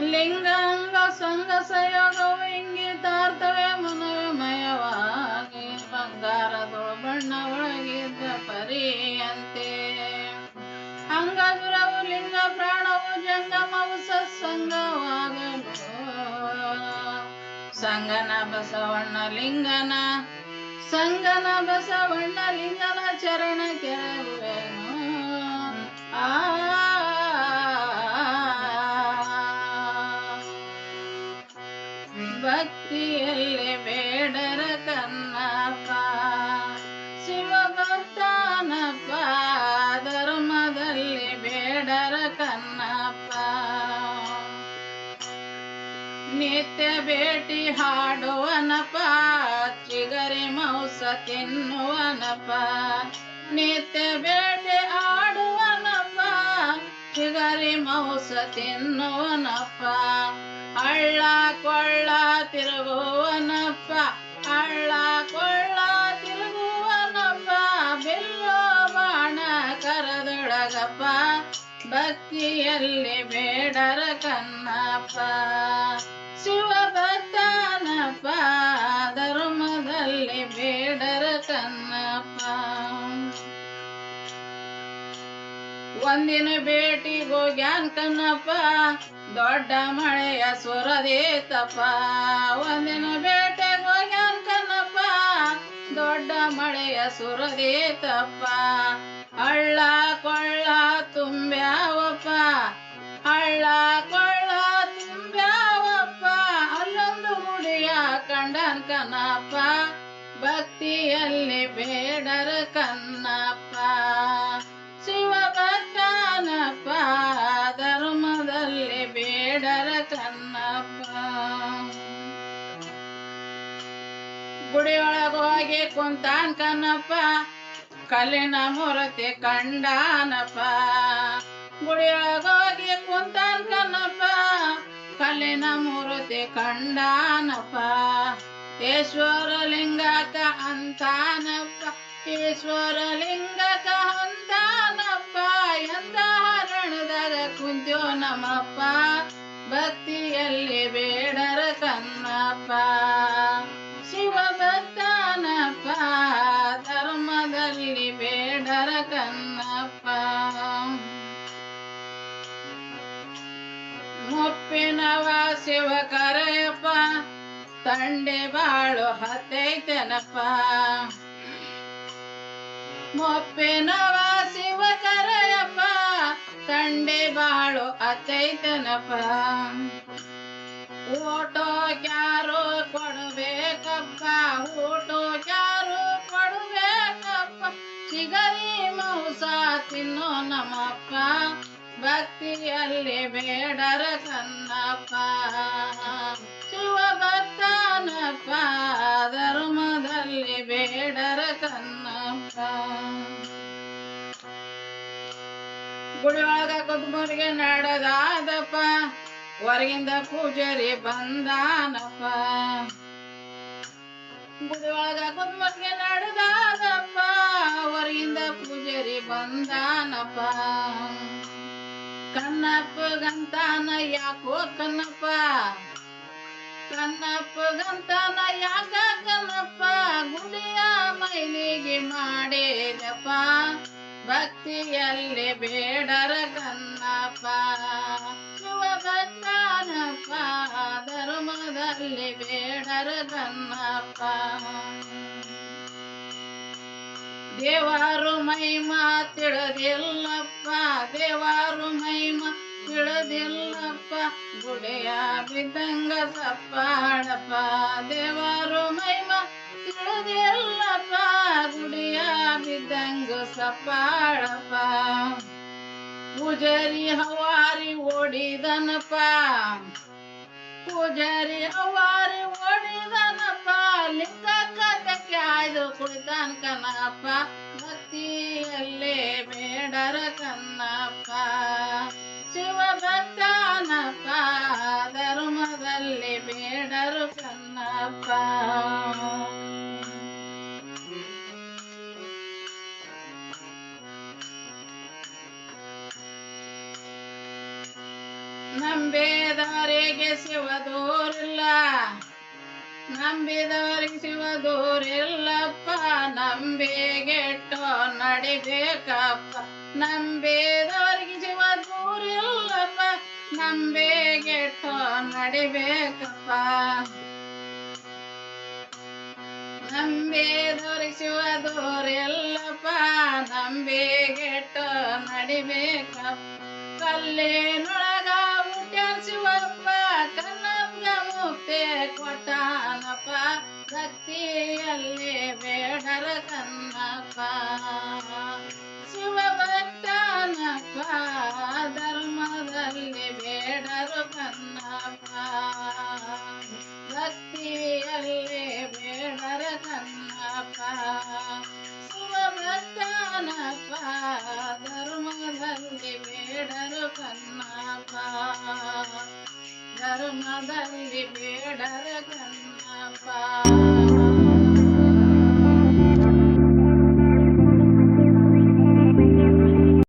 ಲಿಂಗಾಂಗ ಸಂಗ ಸಯೋಗವು ಇಂಗಿತಾರ್ಥವೇ ಮನವಿಮಯವಾಗಿ ಬಂಗಾರದೊಳ ಬಣ್ಣ ಒಳಗಿದ್ದ ಪರಿಯಂತೆ. ಅಂಗದುರವು ಲಿಂಗ ಪ್ರಾಣವು ಜಂಗಮವು ಸತ್ಸಂಗವಾಗಲು. ಸಂಗನ ಬಸವಣ್ಣ ಲಿಂಗನ, ಸಂಗನ ಬಸವಣ್ಣ ಲಿಂಗನ ಚರಣ ಕೆರವೇನು ಆ ಭಕ್ತಿಯಲ್ಲಿ ಬೇಡರ ಕನ್ನಪ್ಪ ಶಿವಭಕ್ತನಪ್ಪ, ಧರ್ಮದಲ್ಲಿ ಬೇಡರ ಕನ್ನಪ್ಪ ನಿತ್ಯ ಭೇಟಿ ಹಾಡುವನಪ್ಪ, ಚಿಗರಿ ಮೌಸ ತಿನ್ನುವನಪ್ಪ. ನಿತ್ಯ ಭೇಟಿ ಆಡುವನಪ್ಪ ಚಿಗರಿ ಮೌಸ ತಿನ್ನುವನಪ್ಪ. ಹಳ್ಳ ಕೊಳ್ಳ ತಿರುಗುವನಪ್ಪ, ಹಳ್ಳ ಕೊಳ್ಳ ತಿರುಗುವನಪ್ಪ, ಬಿಲ್ಲೋ ಬಾಣ ಕರದೊಳಗಪ್ಪ, ಭಕ್ತಿಯಲ್ಲಿ ಬೇಡರ ಕನ್ನಪ್ಪ ಶಿವಭಕ್ತನಪ್ಪ, ಧರ್ಮದಲ್ಲಿ ಬೇಡರ ಕನ್ನಪ್ಪ ಒಂದಿನ ಭೇಟಿಗೋಗ್ಯಾನ್ ಕನ್ನಪ್ಪ ದೊಡ್ಡ ಮಳೆಯ ಸುರದೇತಪ್ಪ ಒಂದಿನ ಬೇಟೆಗೋಗ್ಯಾನ್ ಕನ್ನಪ್ಪ ದೊಡ್ಡ ಮಳೆಯ ಸುರದೇತಪ್ಪ ಹಳ್ಳ ಕೊಳ್ಳ ತುಂಬ್ಯಾವಪ್ಪ, ಹಳ್ಳ ಕೊಳ್ಳ ತುಂಬ್ಯಾವಪ್ಪ. ಅಲ್ಲೊಂದು ಮುಡಿಯ ಕಂಡನ್ ಕನ್ನಪ್ಪ ಭಕ್ತಿಯಲ್ಲಿ ಬೇಡರ ಕನ್ನಪ್ಪ. ಗುಡಿಯೊಳಗೋಗಿ ಕುಂತಾನ್ ಕನಪ್ಪ ಕಲ್ಲಿನ ಮೂರ್ತಿ ಕಂಡಾನಪ್ಪ. ಗುಡಿಯೊಳಗೋಗಿ ಕುಂತಾನ್ ಕನಪ್ಪ ಕಲ್ಲಿನ ಮೂರ್ತಿ ಕಂಡಾನಪ್ಪ. ಈಶ್ವರ ಲಿಂಗಕ ಅಂತಾನಪ್ಪ ಈಶ್ವರ ಲಿಂಗಕ ಅಂತಾನಪ್ಪ. ಎಂದ ಹರಣದಾಗ ಕುಂತ್ಯೋ ನಮ್ಮಪ್ಪ, ಭಕ್ತಿಯಲ್ಲಿ ಬೇಡರ ಕನ್ನಪ್ಪ ಮುಪ್ಪಿನವ ಶಿವ ಕರೆಯಪ್ಪ ತಂಡೆ ಬಾಳು ಹತ್ತೈತೆನಪ್ಪ. ಮೊಪ್ಪಿನವ ಶಿವ ಕರೆಯಪ್ಪ ತಂಡೆ ಬಾಳು ಹತ್ತೈತೆನಪ್ಪ. ಊಟೋ ಕ್ಯಾರು ಕೊಡಬೇಕಪ್ಪ, ಊಟೋ ಕ್ಯಾರು ಕೊಡಬೇಕಪ್ಪ. ಚಿಗರಿ ಮೌಸ ತಿನ್ನೋ ನಮ್ಮಪ್ಪ. ಭಕ್ತಿಯಲ್ಲಿ ಬೇಡರ ಕನ್ನಪ್ಪ ಶಿವಭಕ್ತನಪ್ಪ ಧರ್ಮದಲ್ಲಿ ಬೇಡರ ಕನ್ನಪ್ಪ ಗುಡಿಯೊಳಗ ಕುದ್ಮೂರಿಗೆ ನಡೆದಾದಪ್ಪ, ಹೊರಗಿಂದ ಪೂಜಾರಿ ಬಂದಾನಪ್ಪ. ಗುಡಿಯೊಳಗ ಕುದ್ಮೂರಿಗೆ ನಡೆದಾದಪ್ಪ, ಹೊರಗಿಂದ ಪೂಜಾರಿ ಬಂದಾನಪ್ಪ. ಕನ್ನಪ್ಪ ಗಂತಾನ ಯಾಕೋ ಕನ್ನಪ್ಪ ಕನ್ನಪ್ಪ ಗಂತಾನ ಯಾಕ ಕನ್ನಪ್ಪ ಗುಡಿಯ ಮೈಲಿಗೆ ಮಾಡಿದಪ್ಪ. ಭಕ್ತಿಯಲ್ಲಿ ಬೇಡರ ಕನ್ನಪ್ಪ ಶಿವಭಕ್ತನಪ್ಪ ಧರ್ಮದಲ್ಲಿ ಬೇಡರ ಕನ್ನಪ್ಪ ದೇವಾರು ಮೈಮಾ ತಿಳಿದಿಲ್ಲಪ್ಪ, ದೇವಾರು ಮೈಮಾ ತಿಳಿದಿಲ್ಲಪ್ಪ, ಗುಡಿಯ ಬಿದ್ದಂಗ ಸಪ್ಪಾಡಪ್ಪ ದೇವಾರು ಮೈಮಾ ತಿಳಿದಿಲ್ಲಪ್ಪ, ಗುಡಿಯ ಬಿದ್ದಂಗ ಸಪ್ಪಾಡಪ್ಪ ಪೂಜಾರಿ ಹವಾರಿ ಓಡಿದನಪ್ಪ, ಪೂಜಾರಿ ಹವಾರಿ ಓಡಿದನಪ್ಪ ಲಿಂಗ ಕಥಕ್ಕೆ ಆಯ್ದು ಕುಳಿತಾನ ಕನ್ನಪ್ಪ ಭಕ್ತಿಯಲ್ಲೇ ಬೇಡರ ಕನ್ನಪ್ಪ. ಶಿವಭಕ್ತನಪ್ಪ ಧರ್ಮದಲ್ಲಿ ಬೇಡರು ಕನ್ನಪ್ಪ. ನಂಬಿದವರಿಗೆ ಶಿವದು ನಂಬಿದವರಿಗೆ ಶಿವ ದೂರಿಲ್ಲಪ್ಪ ನಂಬಿಗೆಟ್ಟು ನಡಿಬೇಕಪ್ಪ. ನಂಬಿದವರಿಗೆ ಶಿವ ದೂರಿಲ್ಲಪ್ಪ ನಂಬಿಗೆಟ್ಟು ನಡಿಬೇಕಪ್ಪ. ನಂಬಿದವರಿಗೆ ಶಿವ ದೂರಿಲ್ಲಪ್ಪ ನಂಬಿಗೆಟ್ಟು ನಡಿಬೇಕಪ್ಪ. ಕಲ್ಲಿನೊಳಗ ಶಿವಪ್ಪ ಕನ್ನಂಗ ಮುಕ್ತಿ ಕೊಟ್ಟಾನಪ್ಪ ಭಕ್ತಿಯಲ್ಲಿ ಬೇಡರ ಕನ್ನಪ್ಪ. ಶಿವಭಕ್ತನಪ್ಪ ಧರ್ಮದಲ್ಲಿ ಬೇಡರು ಕನ್ನಪ್ಪ ಭಕ್ತಿಯಲ್ಲಿ ಬೇಡರ ಕನ್ನಪ್ಪ. ಭಕ್ತನಪ್ಪ ಧರ್ಮದಲ್ಲಿ ಬೇಡರು ಕನ್ನಪ್ಪ ಧರ್ಮದಲ್ಲಿ ಬೇಡರ ಕನ್ನಪ್ಪ